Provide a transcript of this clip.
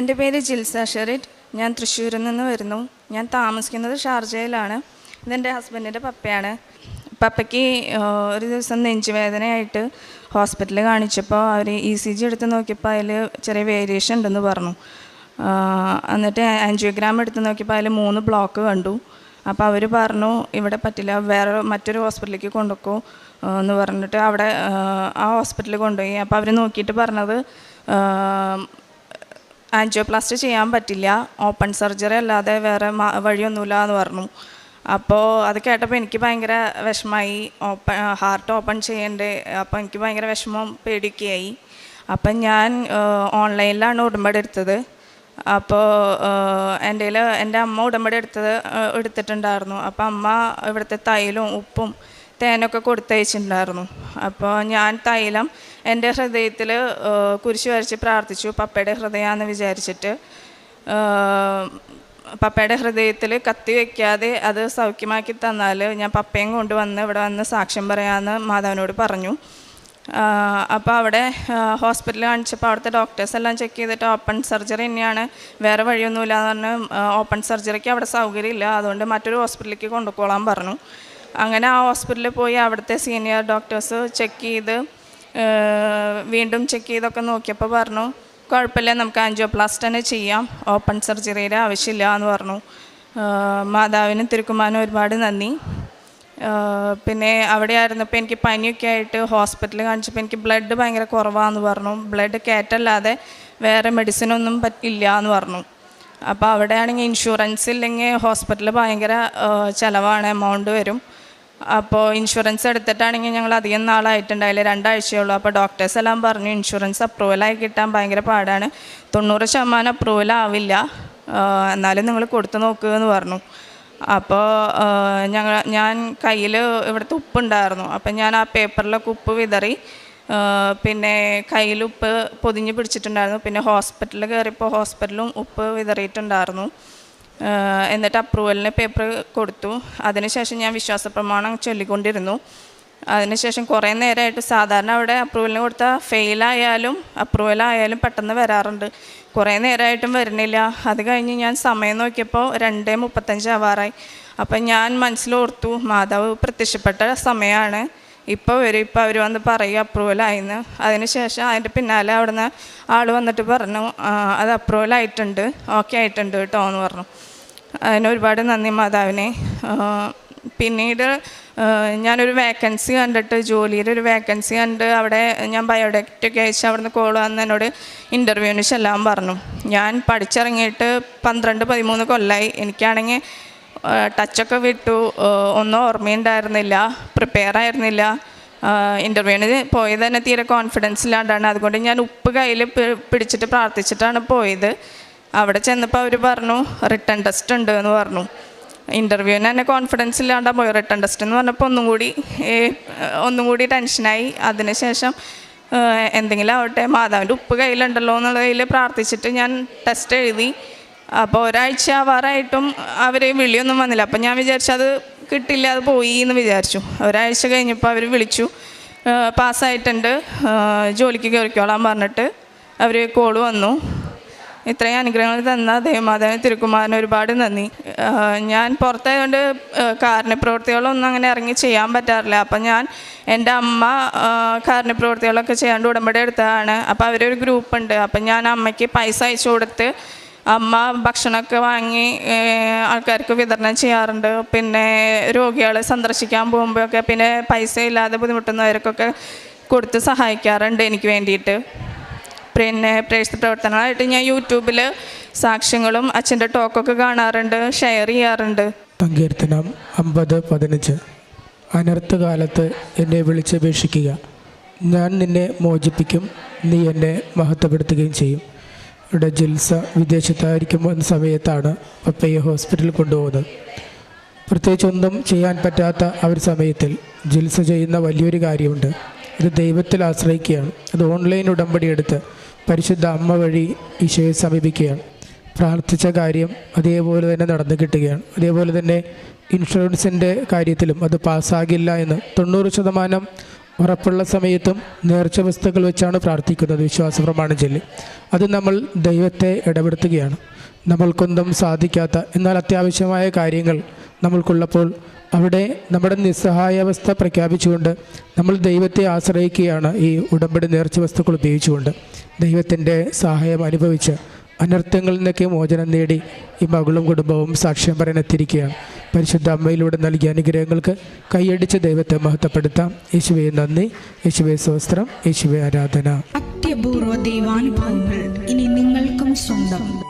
എന്റെ പേര് ജിൽസ ഷെറിറ്റ്. ഞാൻ തൃശ്ശൂരിൽ നിന്ന് വരുന്നു. ഞാൻ താമസിക്കുന്നത് ഷാർജയിലാണ്. ഇതെന്റെ ഹസ്ബൻഡിന്റെ പപ്പയാണ്. പപ്പയ്ക്ക് ഒരു ദിവസം നെഞ്ചുവേദനയായിട്ട് ഹോസ്പിറ്റലിൽ കാണിച്ചപ്പോൾ അവർ ഇ സി ജി എടുത്ത് നോക്കിയപ്പോൾ അതിൽ ചെറിയ വേരിയേഷൻ ഉണ്ടെന്ന് പറഞ്ഞു. എന്നിട്ട് ആൻജിയോഗ്രാം എടുത്ത് നോക്കിയപ്പോൾ അതിൽ മൂന്ന് ബ്ലോക്ക് കണ്ടു. അപ്പോൾ അവർ പറഞ്ഞു ഇവിടെ പറ്റില്ല വേറെ മറ്റൊരു ഹോസ്പിറ്റലിലേക്ക് കൊണ്ടുപോക്കോ എന്ന് പറഞ്ഞിട്ട് അവിടെ ആ, ഹോസ്പിറ്റലിൽ കൊണ്ടുപോയി. അപ്പോൾ അവർ നോക്കിയിട്ട് പറഞ്ഞത് ആൻജിയോപ്ലാസ്റ്റ് ചെയ്യാൻ പറ്റില്ല. ഓപ്പൺ സർജറി അല്ലാതെ വേറെ വഴിയൊന്നുമില്ല എന്ന് പറഞ്ഞു. അപ്പോൾ അത് കേട്ടപ്പോൾ എനിക്ക് ഭയങ്കര വിഷമമായി. ഓപ്പൺ ഹാർട്ട് ഓപ്പൺ ചെയ്യേണ്ടേ അപ്പോൾ എനിക്ക് ഭയങ്കര വിഷമം പേടിക്കുകയായി അപ്പം ഞാൻ ഓൺലൈനിലാണ് ഉടമ്പടി എടുത്തത്. അപ്പോൾ എന്റെ എന്റെ അമ്മ ഉടമ്പടി എടുത്തത് എടുത്തിട്ടുണ്ടായിരുന്നു. അപ്പോൾ അമ്മ ഇവിടുത്തെ തൈലും ഉപ്പും തേനൊക്കെ കൊടുത്തയച്ചിട്ടുണ്ടായിരുന്നു. അപ്പോൾ ഞാൻ തൈലം എന്റെ ഹൃദയത്തിൽ കുരിശ് വരച്ച് പ്രാർത്ഥിച്ചു. പപ്പയുടെ ഹൃദയമാണെന്ന് വിചാരിച്ചിട്ട് പപ്പയുടെ ഹൃദയത്തിൽ കത്തി വയ്ക്കാതെ അത് സൗഖ്യമാക്കി തന്നാൽ ഞാൻ പപ്പയും കൊണ്ടുവന്ന് ഇവിടെ വന്ന് സാക്ഷ്യം പറയാമെന്ന് മാധവനോട് പറഞ്ഞു. അപ്പോൾ അവിടെ ഹോസ്പിറ്റലിൽ കാണിച്ചപ്പോൾ അവിടുത്തെ ഡോക്ടേഴ്സ് എല്ലാം ചെക്ക് ചെയ്തിട്ട് ഓപ്പൺ സർജറി തന്നെയാണ്. വേറെ വഴിയൊന്നുമില്ല എന്ന് പറഞ്ഞ് ഓപ്പൺ സർജറിക്ക് അവിടെ സൗകര്യമില്ല. അതുകൊണ്ട് മറ്റൊരു ഹോസ്പിറ്റലിലേക്ക് കൊണ്ടുപോകാൻ പറഞ്ഞു. അങ്ങനെ ആ ഹോസ്പിറ്റലിൽ പോയി അവിടുത്തെ സീനിയർ ഡോക്ടേഴ്സ് ചെക്ക് ചെയ്ത് വീണ്ടും ചെക്ക് ചെയ്തൊക്കെ നോക്കിയപ്പോൾ പറഞ്ഞു കുഴപ്പമില്ല നമുക്ക് ആൻജിയോപ്ലാസ്റ്റ് തന്നെ ചെയ്യാം. ഓപ്പൺ സർജറിയുടെ ആവശ്യമില്ല എന്ന് പറഞ്ഞു. മാതാവിനും തിരുക്കുമാനും ഒരുപാട് നന്ദി. പിന്നെ അവിടെ ആയിരുന്നപ്പോൾ എനിക്ക് പനിയൊക്കെ ആയിട്ട് ഹോസ്പിറ്റലിൽ കാണിച്ചപ്പോൾ എനിക്ക് ബ്ലഡ് ഭയങ്കര കുറവാന്ന് പറഞ്ഞു. ബ്ലഡ് കയറ്റല്ലാതെ വേറെ മെഡിസിൻ ഒന്നും പറ്റില്ല എന്ന് പറഞ്ഞു. അപ്പോൾ അവിടെയാണെങ്കിൽ ഇൻഷുറൻസ് ഇല്ലെങ്കിൽ ഹോസ്പിറ്റലിൽ ഭയങ്കര ചിലവാണ് എമൗണ്ട് വരും. അപ്പോൾ ഇൻഷുറൻസ് എടുത്തിട്ടാണെങ്കിൽ ഞങ്ങൾ അധികം നാളായിട്ടുണ്ടായില്ല രണ്ടാഴ്ചയുള്ളൂ. അപ്പോൾ ഡോക്ടേഴ്സ് എല്ലാം പറഞ്ഞു ഇൻഷുറൻസ് അപ്രൂവലായി കിട്ടാൻ ഭയങ്കര പാടാണ്. തൊണ്ണൂറ് ശതമാനം അപ്രൂവൽ ആവില്ല. എന്നാലും നിങ്ങൾ കൊടുത്തു നോക്കുക എന്ന് പറഞ്ഞു. അപ്പോൾ ഞങ്ങൾ ഞാൻ കയ്യിൽ ഇവിടുത്തെ ഉപ്പുണ്ടായിരുന്നു. അപ്പം ഞാൻ ആ പേപ്പറിലൊക്കെ ഉപ്പ് വിതറി പിന്നെ കയ്യിൽ ഉപ്പ് പൊതിഞ്ഞ് പിടിച്ചിട്ടുണ്ടായിരുന്നു. പിന്നെ ഹോസ്പിറ്റലിൽ കയറിയപ്പോൾ ഹോസ്പിറ്റലും ഉപ്പ് വിതറിയിട്ടുണ്ടായിരുന്നു. എന്നിട്ട് അപ്രൂവലിന് പേപ്പർ കൊടുത്തു. അതിനുശേഷം ഞാൻ വിശ്വാസ പ്രമാണം ചൊല്ലിക്കൊണ്ടിരുന്നു. അതിനുശേഷം കുറേ നേരമായിട്ട് സാധാരണ അവിടെ അപ്രൂവലിന് കൊടുത്താൽ ഫെയിലായാലും അപ്രൂവലായാലും പെട്ടെന്ന് വരാറുണ്ട്. കുറേ നേരമായിട്ടും വരുന്നില്ല. അത് കഴിഞ്ഞ് ഞാൻ സമയം നോക്കിയപ്പോൾ രണ്ടേ മുപ്പത്തഞ്ച് ആവാറായി അപ്പം ഞാൻ മനസ്സിലോർത്തു മാതാവ് പ്രത്യക്ഷപ്പെട്ട സമയമാണ് ഇപ്പോൾ വരും ഇപ്പോൾ അവർ വന്ന് പറയും അപ്രൂവലായിന്ന് അതിനുശേഷം അതിന്റെ പിന്നാലെ അവിടുന്ന് ആൾ വന്നിട്ട് പറഞ്ഞു അത് അപ്രൂവൽ ആയിട്ടുണ്ട്. ഓക്കെ ആയിട്ടുണ്ട് കേട്ടോ എന്ന് പറഞ്ഞു. അതിന് ഒരുപാട് നന്ദി മാതാവിനെ. പിന്നീട് ഞാനൊരു വേക്കൻസി കണ്ടിട്ട് ജോലിയുടെ ഒരു വേക്കൻസി കണ്ട് അവിടെ ഞാൻ ബയോഡേറ്റൊക്കെ അയച്ച് അവിടുന്ന് കോൾ വന്ന് എന്നോട് ഇന്റർവ്യൂവിന് ചെല്ലാൻ പറഞ്ഞു. ഞാൻ പഠിച്ചിറങ്ങിയിട്ട് പന്ത്രണ്ട് പതിമൂന്ന് കൊല്ലമായി എനിക്കാണെങ്കിൽ ടച്ചൊക്കെ വിട്ടു. ഒന്നും ഓർമ്മയുണ്ടായിരുന്നില്ല. പ്രിപ്പയർ ആയിരുന്നില്ല. ഇന്റർവ്യൂവിന് പോയത് തന്നെ തീരെ കോൺഫിഡൻസ് ഇല്ലാണ്ടാണ്. അതുകൊണ്ട് ഞാൻ ഉപ്പ് കയ്യിൽ പിടിച്ചിട്ട് പ്രാർത്ഥിച്ചിട്ടാണ് പോയത്. അവിടെ ചെന്നപ്പോൾ അവർ പറഞ്ഞു റിട്ടേൺ ടെസ്റ്റ് ഉണ്ട് എന്ന് പറഞ്ഞു. ഇന്റർവ്യൂവിന് തന്നെ കോൺഫിഡൻസ് ഇല്ലാണ്ടാ പോയി റിട്ടേൺ ടെസ്റ്റ് എന്ന് പറഞ്ഞപ്പോൾ ഒന്നും കൂടി ഒന്നും കൂടി ടെൻഷനായി അതിനുശേഷം എന്തെങ്കിലും ആവട്ടെ മാതാവിന്റെ ഉപ്പ് കയ്യിലുണ്ടല്ലോ എന്നുള്ളതിൽ പ്രാർത്ഥിച്ചിട്ട് ഞാൻ ടെസ്റ്റ് എഴുതി. അപ്പോൾ ഒരാഴ്ച ആവാറായിട്ടും അവർ വിളിയൊന്നും വന്നില്ല. അപ്പം ഞാൻ വിചാരിച്ചു അത് കിട്ടില്ല അത് പോയി എന്ന് വിചാരിച്ചു. ഒരാഴ്ച കഴിഞ്ഞപ്പോൾ അവർ വിളിച്ചു. പാസ്സായിട്ടുണ്ട് ജോലിക്ക് കയറിക്കോളാൻ പറഞ്ഞിട്ട് അവർ കോൾ വന്നു. ഇത്രയും അനുഗ്രഹങ്ങൾ തന്ന ദേവമാതാവിന് തിരുക്കുമാരന് ഒരുപാട് നന്ദി. ഞാൻ പുറത്തായതുകൊണ്ട് കാരുണ്യപ്രവൃത്തികളൊന്നും അങ്ങനെ ഇറങ്ങി ചെയ്യാൻ പറ്റാറില്ല. അപ്പം ഞാൻ എന്റെ അമ്മ കാരുണ്യപ്രവൃത്തികളൊക്കെ ചെയ്യാണ്ട് ഉടമ്പടി എടുത്തതാണ്. അപ്പോൾ അവരൊരു ഗ്രൂപ്പുണ്ട്. അപ്പം ഞാൻ അമ്മയ്ക്ക് പൈസ അയച്ചു കൊടുത്ത് അമ്മ ഭക്ഷണമൊക്കെ വാങ്ങി ആൾക്കാർക്ക് വിതരണം ചെയ്യാറുണ്ട്. പിന്നെ രോഗികളെ സന്ദർശിക്കാൻ പോകുമ്പോഴൊക്കെ പിന്നെ പൈസ ഇല്ലാതെ ബുദ്ധിമുട്ടുന്നവർക്കൊക്കെ കൊടുത്ത് സഹായിക്കാറുണ്ട് എനിക്ക് വേണ്ടിയിട്ട്. പിന്നെ പ്രേക്ഷിത പ്രവർത്തനങ്ങളായിട്ട് ഞാൻ യൂട്യൂബിൽ സാക്ഷ്യങ്ങളും അച്ഛന്റെ ടോക്കൊക്കെ കാണാറുണ്ട് ഷെയർ ചെയ്യാറുണ്ട്. സങ്കീർത്തനം അമ്പത് പതിനഞ്ച്. അനർത്ഥകാലത്ത് എന്നെ വിളിച്ചപേക്ഷിക്കുക. ഞാൻ നിന്നെ മോചിപ്പിക്കും നീ എന്നെ മഹത്വപ്പെടുത്തുകയും ചെയ്യും. ഇവിടെ ജിൽസ എന്ന സമയത്താണ് പപ്പയെ ഹോസ്പിറ്റലിൽ കൊണ്ടുപോകുന്നത്. പ്രത്യേകിച്ച് ഒന്നും ചെയ്യാൻ പറ്റാത്ത ആ ഒരു സമയത്തിൽ ജിൽസ ചെയ്യുന്ന വലിയൊരു കാര്യമുണ്ട്. അത് ദൈവത്തിൽ ആശ്രയിക്കുകയാണ്. അത് ഓൺലൈൻ ഉടമ്പടി എടുത്ത് പരിശുദ്ധ അമ്മ വഴി ഈശോയെ സമീപിക്കുകയാണ്. പ്രാർത്ഥിച്ച കാര്യം അതേപോലെ തന്നെ നടന്നു കിട്ടുകയാണ്. അതേപോലെ തന്നെ ഇൻഷുറൻസിന്റെ കാര്യത്തിലും അത് പാസ്സാകില്ല എന്ന് തൊണ്ണൂറ് ശതമാനം ഉറപ്പുള്ള സമയത്തും നേർച്ച വസ്തുക്കൾ വെച്ചാണ് പ്രാർത്ഥിക്കുന്നത് വിശ്വാസ പ്രമാണം ചൊല്ലി. അത് നമ്മൾ ദൈവത്തെ ഇടപെടുത്തുകയാണ്. നമ്മൾക്കൊന്നും സാധിക്കാത്ത എന്നാൽ അത്യാവശ്യമായ കാര്യങ്ങൾ നമ്മൾക്കുള്ളപ്പോൾ അവിടെ നമ്മുടെ നിസ്സഹായാവസ്ഥ പ്രഖ്യാപിച്ചുകൊണ്ട് നമ്മൾ ദൈവത്തെ ആശ്രയിക്കുകയാണ് ഈ ഉടമ്പടി നേർച്ച വസ്തുക്കൾ ഉപയോഗിച്ചുകൊണ്ട്. ദൈവത്തിന്റെ സഹായം അനുഭവിച്ച് അനർത്ഥങ്ങളിൽ നിന്നൊക്കെ മോചനം നേടി ഈ മകളും കുടുംബവും സാക്ഷ്യം പറയാനെത്തിയിരിക്കുകയാണ് പരിശുദ്ധ അമ്മയിലൂടെ നൽകിയ അനുഗ്രഹങ്ങൾക്ക് കൈയടിച്ച് ദൈവത്തെ മഹത്വപ്പെടുത്താം. യേശുവെ നന്ദി. യേശുവെ സ്വസ്ത്രം യേശുവെ ആരാധന. അത്യപൂർവ ദൈവാനുഭവങ്ങൾ ഇനി നിങ്ങൾക്കും സ്വന്തം.